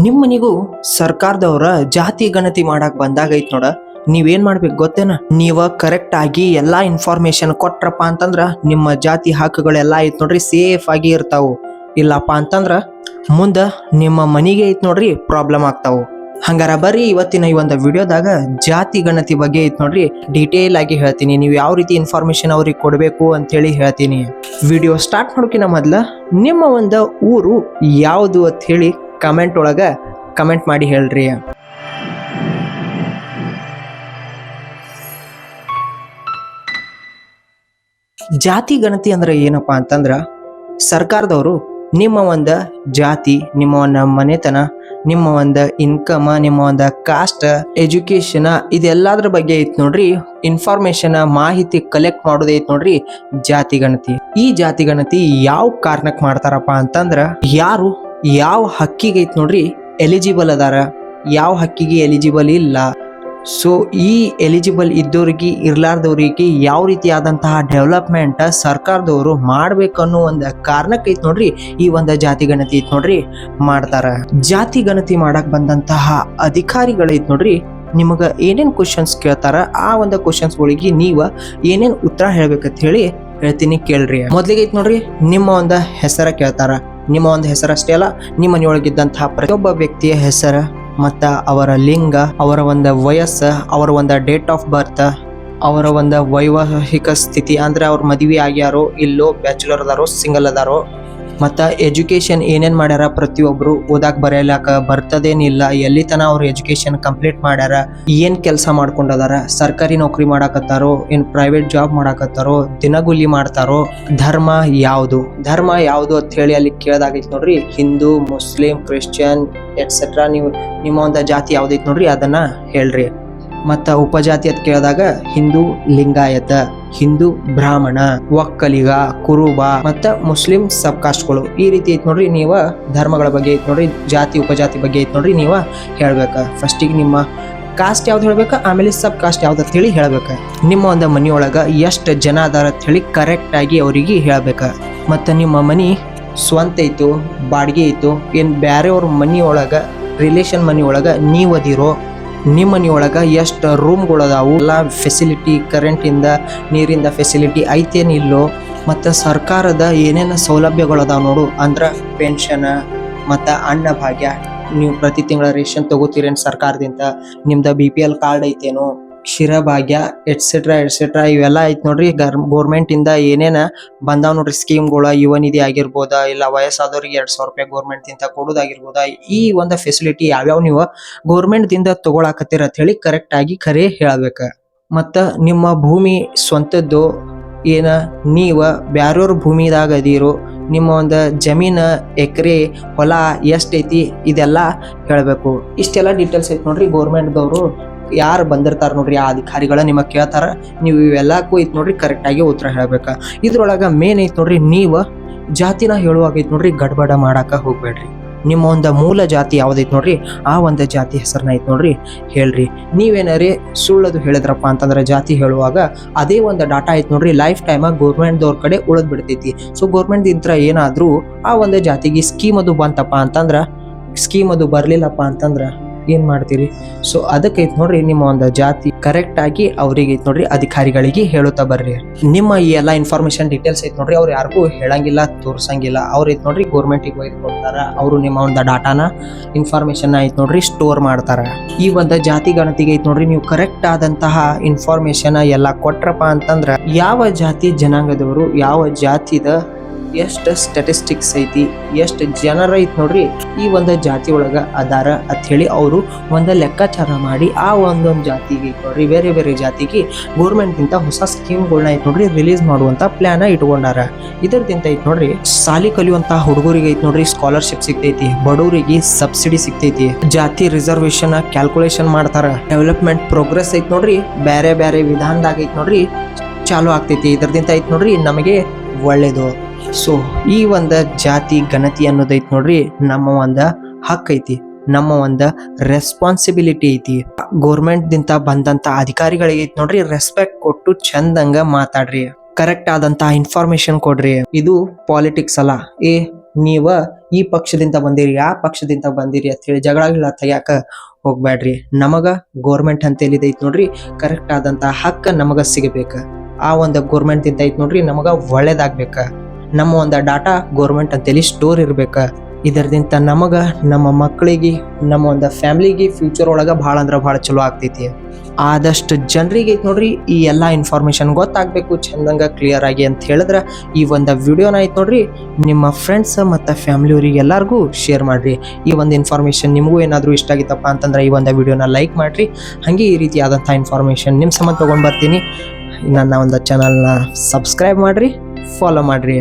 ನಿಮ್ಮ ಮನಿಗೂ ಸರ್ಕಾರದವ್ರ ಜಾತಿ ಗಣತಿ ಮಾಡಕ್ ಬಂದಾಗ ಐತ್ ನೋಡ, ನೀವೇನ್ ಮಾಡ್ಬೇಕು ಗೊತ್ತೇನ? ನೀವ ಕರೆಕ್ಟ್ ಆಗಿ ಎಲ್ಲಾ ಇನ್ಫಾರ್ಮೇಶನ್ ಕೊಟ್ರಪ್ಪ ಅಂತಂದ್ರ ನಿಮ್ಮ ಜಾತಿ ಹಕ್ಕುಗಳೆಲ್ಲಾ ಐತ್ ನೋಡ್ರಿ ಸೇಫ್ ಆಗಿ ಇರ್ತಾವು. ಇಲ್ಲಪ್ಪ ಅಂತಂದ್ರ ಮುಂದ ನಿಮ್ಮ ಮನಿಗೆ ಐತ್ ನೋಡ್ರಿ ಪ್ರಾಬ್ಲಮ್ ಆಗ್ತಾವು. ಹಂಗಾರ ಬರ್ರಿ ಇವತ್ತಿನ ಈ ಒಂದು ವಿಡಿಯೋದಾಗ ಜಾತಿ ಗಣತಿ ಬಗ್ಗೆ ಐತ್ ನೋಡ್ರಿ ಡೀಟೇಲ್ ಆಗಿ ಹೇಳ್ತೀನಿ. ನೀವು ಯಾವ ರೀತಿ ಇನ್ಫಾರ್ಮೇಶನ್ ಅವ್ರಿಗೆ ಕೊಡಬೇಕು ಅಂತ ಹೇಳಿ ಹೇಳ್ತೀನಿ. ವಿಡಿಯೋ ಸ್ಟಾರ್ಟ್ ಮಾಡೋಕಿನ ಮೊದ್ಲ ನಿಮ್ಮ ಒಂದು ಊರು ಯಾವುದು ಅಂತ ಹೇಳಿ ಕಮೆಂಟ್ ಒಳಗ ಕಮೆಂಟ್ ಮಾಡಿ ಹೇಳ್ರಿ. ಜಾತಿ ಗಣತಿ ಅಂದ್ರೆ ಏನಪ್ಪಾ ಅಂತಂದ್ರ ಸರ್ಕಾರದವರು ನಿಮ್ಮ ಒಂದು ಜಾತಿ, ನಿಮ್ಮ ಒಂದು ಮನೆತನ, ನಿಮ್ಮ ಒಂದು ಇನ್ಕಮ್ ನಿಮ್ಮ ಒಂದು ಕಾಸ್ಟ್ ಎಜುಕೇಶನ್ ಇದೆಲ್ಲದ್ರ ಬಗ್ಗೆ ಐತ್ ನೋಡ್ರಿ. ಇನ್ಫಾರ್ಮೇಶನ್ ಮಾಹಿತಿ ಕಲೆಕ್ಟ್ ಮಾಡೋದು ಐತ್ ನೋಡ್ರಿ ಜಾತಿ ಗಣತಿ. ಈ ಜಾತಿ ಗಣತಿ ಯಾವ ಕಾರಣಕ್ಕೆ ಮಾಡ್ತಾರಪ್ಪ ಅಂತಂದ್ರ ಯಾರು ಯಾವ ಹಕ್ಕಿಗೆ ಐತ್ ನೋಡ್ರಿ? ಎಲಿಜಿಬಲ್ ಅದಾರ. ಯಾವ ಹಕ್ಕಿಗೆ ಎಲಿಜಿಬಲ್ ಇಲ್ಲ. ಸೊ ಈ ಎಲಿಜಿಬಲ್ ಇದ್ದವ್ರಿಗೆ ಇರ್ಲಾರ್ದವ್ರಿಗೆ ಯಾವ ರೀತಿಯಾದಂತಹ ಡೆವಲಪ್ಮೆಂಟ್ ಸರ್ಕಾರದವರು ಮಾಡ್ಬೇಕನ್ನೋ ಒಂದು ಕಾರಣಕ್ಕೆ ಐತ್ ನೋಡ್ರಿ ಈ ಒಂದು ಜಾತಿ ಗಣತಿ ಐತ್ ನೋಡ್ರಿ ಮಾಡ್ತಾರ. ಜಾತಿ ಗಣತಿ ಮಾಡಕ್ ಬಂದಂತಹ ಅಧಿಕಾರಿಗಳೈತೆ ನೋಡ್ರಿ, ನಿಮಗೆ ಏನೇನ್ ಕ್ವಶನ್ಸ್ ಕೇಳ್ತಾರ? ಆ ಒಂದು ಕ್ವಶನ್ಸ್ಗಳಿಗೆ ನೀವು ಏನೇನು ಏನೇನ್ ಉತ್ತರ ಹೇಳ್ಬೇಕಂತ ಹೇಳಿ ಹೇಳ್ತೀನಿ ಕೇಳ್ರಿ. ಮೊದ್ಲಿಗೆ ಐತ್ ನೋಡ್ರಿ, ನಿಮ್ಮ ಒಂದು ಹೆಸರ ಕೇಳ್ತಾರ. ನಿಮ್ಮ ಒಂದು ಹೆಸರಷ್ಟೇ ಅಲ್ಲ ನಿಮ್ಮ ಮನೆಯೊಳಗಿದ್ದಂತಹ ಪ್ರತಿಯೊಬ್ಬ ವ್ಯಕ್ತಿಯ ಹೆಸರ ಮತ್ತ ಅವರ ಲಿಂಗ, ಅವರ ಒಂದು ವಯಸ್ಸು, ಅವರ ಒಂದು ಡೇಟ್ ಆಫ್ ಬರ್ತ್, ಅವರ ಒಂದು ವೈವಾಹಿಕ ಸ್ಥಿತಿ, ಅಂದ್ರೆ ಅವ್ರ ಮದುವೆ ಆಗ್ಯಾರೋ ಇಲ್ಲೋ, ಬ್ಯಾಚುಲರ್ ಅದಾರೋ, ಸಿಂಗಲ್ ಅದಾರೋ ಮತ್ತ ಎಜುಕೇಷನ್ ಏನೇನ್ ಮಾಡ್ಯಾರ ಪ್ರತಿಯೊಬ್ಬರು ಓದಾಕ ಬರೆಯಲಾಕ ಬರ್ತದೇನಿಲ್ಲ ಎಲ್ಲಿ ತನ ಅವ್ರ ಎಜುಕೇಷನ್ ಕಂಪ್ಲೀಟ್ ಮಾಡ್ಯಾರ, ಏನ್ ಕೆಲಸ ಮಾಡ್ಕೊಂಡದಾರ, ಸರ್ಕಾರಿ ನೌಕರಿ ಮಾಡಾಕತ್ತಾರೋ, ಏನು ಪ್ರೈವೇಟ್ ಜಾಬ್ ಮಾಡಾಕತ್ತಾರೋ, ದಿನಗೂಲಿ ಮಾಡ್ತಾರೋ, ಧರ್ಮ ಯಾವುದು? ಧರ್ಮ ಯಾವುದು ಅಂತ ಹೇಳಿ ಅಲ್ಲಿ ಕೇಳ್ದಾಗೈತಿ ನೋಡ್ರಿ. ಹಿಂದೂ, ಮುಸ್ಲಿಂ, ಕ್ರಿಶ್ಚಿಯನ್ ಎಟ್ಸೆಟ್ರಾ ನೀವು ನಿಮ್ಮ ಒಂದು ಜಾತಿ ಯಾವ್ದೈತಿ ನೋಡ್ರಿ, ಅದನ್ನ ಹೇಳ್ರಿ. ಮತ್ತ ಉಪಜಾತಿ ಅಂತ ಕೇಳಿದಾಗ ಹಿಂದೂ ಲಿಂಗಾಯತ, ಹಿಂದೂ ಬ್ರಾಹ್ಮಣ, ಒಕ್ಕಲಿಗ, ಕುರುಬ ಮತ್ತು ಮುಸ್ಲಿಂ ಸಬ್ ಕಾಸ್ಟ್ಗಳು ಈ ರೀತಿ ಐತ್ ನೋಡ್ರಿ ನೀವು, ಧರ್ಮಗಳ ಬಗ್ಗೆ ಐತ್ ನೋಡ್ರಿ, ಜಾತಿ, ಉಪಜಾತಿ ಬಗ್ಗೆ ಐತೆ ನೋಡ್ರಿ ನೀವು ಹೇಳ್ಬೇಕು. ಫಸ್ಟಿಗೆ ನಿಮ್ಮ ಕಾಸ್ಟ್ ಯಾವ್ದು ಹೇಳ್ಬೇಕು, ಆಮೇಲೆ ಸಬ್ ಕಾಸ್ಟ್ ಯಾವ್ದು ಅಂತ ಹೇಳಿ ಹೇಳ್ಬೇಕ. ನಿಮ್ಮ ಒಂದು ಮನಿಯೊಳಗ ಎಷ್ಟು ಜನ ಅದಾರ ಅಂತ ಹೇಳಿ ಕರೆಕ್ಟ್ ಆಗಿ ಅವರಿಗೆ ಹೇಳ್ಬೇಕು. ಮತ್ತು ನಿಮ್ಮ ಮನೆ ಸ್ವಂತ ಇತ್ತು ಬಾಡಿಗೆ ಐತು, ಏನ್ ಬ್ಯಾರೆಯವ್ರ ಮನಿಯೊಳಗ ರಿಲೇಷನ್ ಮನಿಯೊಳಗ ನೀವು ಅದಿರೋ ನಿಮ್ಮ ಮನಿಯೊಳಗ ಎಷ್ಟು ರೂಮ್ಗಳು ಅದಾವು ಎಲ್ಲ ಫೆಸಿಲಿಟಿ ಕರೆಂಟಿಂದ ನೀರಿಂದ ಫೆಸಿಲಿಟಿ ಐತೇನಿಲ್ಲೋ, ಮತ್ತು ಸರ್ಕಾರದ ಏನೇನು ಸೌಲಭ್ಯಗಳು ಅದಾವ ನೋಡು. ಅಂದ್ರೆ ಪೆನ್ಷನ್ ಮತ್ತು ಅನ್ನ ಭಾಗ್ಯ. ನೀವು ಪ್ರತಿ ತಿಂಗಳ ರೇಷನ್ ತೊಗೋತೀರೇನು ಸರ್ಕಾರದಿಂದ? ನಿಮ್ದು ಬಿ ಪಿ ಎಲ್ ಕಾರ್ಡ್ ಐತೇನೋ? ಕ್ಷೀರಭಾಗ್ಯ ಎಟ್ಸೆಟ್ರಾ ಎಟ್ಸೆಟ್ರಾ ಇವೆಲ್ಲ ಐತ್ ನೋಡ್ರಿ. ಗರ್ ಗೋರ್ಮೆಂಟಿಂದ ಏನೇನ ಬಂದಾವ್ ನೋಡ್ರಿ ಸ್ಕೀಮ್ಗಳ ಯುವ ನಿಧಿ ಆಗಿರ್ಬೋದ, ಇಲ್ಲ ವಯಸ್ಸಾದವ್ರಿಗೆ ಎರಡ್ ಸಾವಿರ ರೂಪಾಯಿ ಗೋರ್ಮೆಂಟ್ದಿಂದ ದಿಂದ ಕೊಡೋದಾಗಿರ್ಬೋದ, ಈ ಒಂದು ಫೆಸಿಲಿಟಿ ಯಾವ್ಯಾವ ನೀವು ಗೋರ್ಮೆಂಟ್ದಿಂದ ದಿಂದ ತಗೊಳಕತ್ತೀರ ಅಂತ ಹೇಳಿ ಕರೆಕ್ಟ್ ಆಗಿ ಖರೆ ಹೇಳ್ಬೇಕ. ಮತ್ತ ನಿಮ್ಮ ಭೂಮಿ ಸ್ವಂತದ್ದು, ಏನ ನೀವು ಬ್ಯಾರೋರ್ ಭೂಮಿದಾಗ ಅದೀರು, ನಿಮ್ಮ ಒಂದು ಜಮೀನ, ಎಕರೆ, ಹೊಲ ಎಷ್ಟೈತಿ, ಇದೆಲ್ಲ ಹೇಳಬೇಕು. ಇಷ್ಟೆಲ್ಲ ಡೀಟೇಲ್ಸ್ ಐತಿ ನೋಡ್ರಿ ಗೌರ್ಮೆಂಟ್ದವರು ಯಾರು ಬಂದಿರ್ತಾರೆ ನೋಡ್ರಿ, ಆ ಅಧಿಕಾರಿಗಳ ನಿಮಗೆ ಕೇಳ್ತಾರೆ, ನೀವು ಇವೆಲ್ಲಕ್ಕೂ ಐತೆ ನೋಡ್ರಿ ಕರೆಕ್ಟಾಗಿ ಉತ್ತರ ಹೇಳ್ಬೇಕು. ಇದ್ರೊಳಗೆ ಮೇನ್ ಐತ್ ನೋಡ್ರಿ, ನೀವು ಜಾತಿನ ಹೇಳುವಾಗ ಐತ್ ನೋಡ್ರಿ, ಗಡ್ಬಡ ಮಾಡಕ್ಕೆ ಹೋಗ್ಬೇಡ್ರಿ. ನಿಮ್ಮ ಒಂದು ಮೂಲ ಜಾತಿ ಯಾವ್ದೈತ್ ನೋಡ್ರಿ, ಆ ಒಂದು ಜಾತಿ ಹೆಸರನ್ನ ಐತ್ ನೋಡ್ರಿ, ಹೇಳ್ರಿ. ನೀವೇನಾರಿ ಸುಳ್ಳದು ಹೇಳಿದ್ರಪ್ಪ ಅಂತಂದ್ರೆ ಜಾತಿ ಹೇಳುವಾಗ ಅದೇ ಒಂದು ಡಾಟಾ ಐತೆ ನೋಡ್ರಿ ಲೈಫ್ ಟೈಮ್ ಗೌರ್ಮೆಂಟ್ದವ್ರ ಕಡೆ ಉಳಿದ್ ಬಿಡ್ತೈತಿ. ಸೊ ಗೌರ್ಮೆಂಟ್ ಇಂತ್ರ ಏನಾದರೂ ಆ ಒಂದು ಜಾತಿಗೆ ಸ್ಕೀಮ್ ಅದು ಬಂತಪ್ಪ ಅಂತಂದ್ರ ಸ್ಕೀಮ್ ಅದು ಬರಲಿಲ್ಲಪ್ಪ ಅಂತಂದ್ರ ಏನ್ ಮಾಡ್ತೀರಿ? ಸೊ ಅದಕ್ಕೆ ಐತ್ ನೋಡ್ರಿ, ನಿಮ್ಮ ಒಂದು ಜಾತಿ ಕರೆಕ್ಟ್ ಆಗಿ ಅವ್ರಿಗೆ ಐತ್ ನೋಡ್ರಿ, ಅಧಿಕಾರಿಗಳಿಗೆ ಹೇಳುತ್ತಾ ಬರ್ರಿ. ನಿಮ್ಮ ಈ ಎಲ್ಲ ಇನ್ಫಾರ್ಮೇಶನ್ ಡೀಟೇಲ್ಸ್ ಐತ್ ನೋಡ್ರಿ, ಅವ್ರು ಯಾರಿಗೂ ಹೇಳಂಗಿಲ್ಲ, ತೋರ್ಸಂಗಿಲ್ಲ. ಅವ್ರು ಐತೆ ನೋಡ್ರಿ ಗೌರ್ಮೆಂಟಿಗೆ ಒಯ್ದು ಕೊಡ್ತಾರ. ಅವರು ನಿಮ್ಮ ಒಂದು ಡಾಟಾನ ಇನ್ಫಾರ್ಮೇಶನ್ ಐತೆ ನೋಡ್ರಿ ಸ್ಟೋರ್ ಮಾಡ್ತಾರೆ. ಈ ಒಂದು ಜಾತಿ ಗಣತಿಗೆ ಐತ್ ನೋಡ್ರಿ, ನೀವು ಕರೆಕ್ಟ್ ಆದಂತಹ ಇನ್ಫಾರ್ಮೇಶನ್ ಎಲ್ಲ ಕೊಟ್ರಪ್ಪ ಅಂತಂದ್ರೆ, ಯಾವ ಜಾತಿ ಜನಾಂಗದವರು, ಯಾವ ಜಾತಿದ ಎಷ್ಟು ಸ್ಟ್ಯಾಟಿಸ್ಟಿಕ್ಸ್ ಐತಿ, ಎಷ್ಟು ಜನರ ಐತಿ ನೋಡ್ರಿ, ಈ ಒಂದು ಜಾತಿ ಒಳಗ ಅದಾರ ಅಂತ ಹೇಳಿ ಅವರು ಒಂದು ಲೆಕ್ಕಾಚಾರ ಮಾಡಿ ಆ ಒಂದೊಂದು ಜಾತಿಗೆ ನೋಡ್ರಿ ಬೇರೆ ಬೇರೆ ಜಾತಿಗೆ ಗೌರ್ಮೆಂಟ್ಗಿಂತ ಹೊಸ ಸ್ಕೀಮ್ಗಳನ್ನ ಐತೆ ನೋಡ್ರಿ ರಿಲೀಸ್ ಮಾಡುವಂತ ಪ್ಲಾನ್ ಇಟ್ಕೊಂಡಾರ. ಇದರದಿಂದ ಐತೆ ನೋಡ್ರಿ, ಸಾಲಿ ಕಲಿಯುವಂತ ಹುಡುಗರಿಗೆ ಐತೆ ನೋಡ್ರಿ ಸ್ಕಾಲರ್ಶಿಪ್ ಸಿಗ್ತೈತಿ, ಬಡವರಿಗೆ ಸಬ್ಸಿಡಿ ಸಿಗ್ತೈತಿ, ಜಾತಿ ರಿಸರ್ವೇಶನ್ ಕ್ಯಾಲ್ಕುಲೇಷನ್ ಮಾಡ್ತಾರ ಡೆವಲಪ್ಮೆಂಟ್ ಪ್ರೋಗ್ರೆಸ್ ಐತೆ ನೋಡ್ರಿ ಬೇರೆ ಬೇರೆ ವಿಧಾನದಾಗ ಐತೆ ನೋಡ್ರಿ, ಚಾಲು ಆಗ್ತೈತಿ ಇದರದಿಂದ ಐತೆ ನೋಡ್ರಿ, ನಮಗೆ ಒಳ್ಳೇದು. ಸೊ ಈ ಒಂದು ಜಾತಿ ಗಣತಿ ಅನ್ನೋದೈತಿ ನೋಡ್ರಿ, ನಮ್ಮ ಒಂದು ಹಕ್ ಐತಿ, ನಮ್ಮ ಒಂದು ರೆಸ್ಪಾನ್ಸಿಬಿಲಿಟಿ ಐತಿ. ಗೋರ್ಮೆಂಟ್ ದಿಂತ ಬಂದಂತ ಅಧಿಕಾರಿಗಳಿಗೆ ಐತಿ ನೋಡ್ರಿ ರೆಸ್ಪೆಕ್ಟ್ ಕೊಟ್ಟು ಚಂದಂಗ ಮಾತಾಡ್ರಿ. ಕರೆಕ್ಟ್ ಆದಂತ ಇನ್ಫಾರ್ಮೇಶನ್ ಕೊಡ್ರಿ. ಇದು ಪಾಲಿಟಿಕ್ಸ್ ಅಲ್ಲ. ಏ, ನೀವ ಈ ಪಕ್ಷದಿಂದ ಬಂದಿರಿ, ಆ ಪಕ್ಷದಿಂದ ಬಂದಿರಿ ಅಂತ ಹೇಳಿ ಜಗಳ ತೆಗ್ಯಾಕ ಹೋಗ್ಬ್ಯಾಡ್ರಿ. ನಮಗ ಗೋರ್ಮೆಂಟ್ ಅಂತ ಹೇಳಿದ ಐತಿ ನೋಡ್ರಿ ಕರೆಕ್ಟ್ ಆದಂತ ಹಕ್ಕ ನಮಗ ಸಿಗಬೇಕ. ಆ ಒಂದು ಗೋರ್ಮೆಂಟ್ ದಿಂದ ಐತಿ ನೋಡ್ರಿ, ನಮಗ ಒಳ್ಳೇದಾಗ್ಬೇಕ. ನಮ್ಮ ಒಂದು ಡಾಟಾ ಗೋರ್ಮೆಂಟ್ ಅಂತೇಳಿ ಸ್ಟೋರ್ ಇರ್ಬೇಕು. ಇದರದಿಂದ ನಮಗೆ, ನಮ್ಮ ಮಕ್ಕಳಿಗೆ ನಮ್ಮ ಒಂದು ಫ್ಯಾಮಿಲಿಗೆ ಫ್ಯೂಚರ್ ಒಳಗೆ ಭಾಳ ಅಂದ್ರೆ ಭಾಳ ಚಲೋ ಆಗ್ತೈತಿ. ಆದಷ್ಟು ಜನರಿಗೆ ನೋಡ್ರಿ ಈ ಎಲ್ಲ ಇನ್ಫಾರ್ಮೇಷನ್ ಗೊತ್ತಾಗಬೇಕು, ಚೆಂದಂಗೆ ಕ್ಲಿಯರ್ ಆಗಿ ಅಂತ ಹೇಳಿದ್ರೆ ಈ ಒಂದು ವಿಡಿಯೋನ ಐತೆ ನೋಡ್ರಿ ನಿಮ್ಮ ಫ್ರೆಂಡ್ಸ್ ಮತ್ತು ಫ್ಯಾಮ್ಲಿಯವ್ರಿಗೆ ಎಲ್ಲರಿಗೂ ಶೇರ್ ಮಾಡಿರಿ. ಈ ಒಂದು ಇನ್ಫಾರ್ಮೇಷನ್ ನಿಮಗೂ ಏನಾದರೂ ಇಷ್ಟ ಆಗಿತ್ತಪ್ಪ ಅಂತಂದ್ರೆ ಈ ಒಂದು ವಿಡಿಯೋನ ಲೈಕ್ ಮಾಡಿರಿ. ಹಾಗೆ ಈ ರೀತಿಯಾದಂಥ ಇನ್ಫಾರ್ಮೇಷನ್ ನಿಮ್ಮ ಸಂಬಂಧ ತೊಗೊಂಡು ಬರ್ತೀನಿ. ನನ್ನ ಒಂದು ಚಾನಲ್ನ ಸಬ್ಸ್ಕ್ರೈಬ್ ಮಾಡಿರಿ ಫಾಲೋ ಮಾಡ್ರಿ.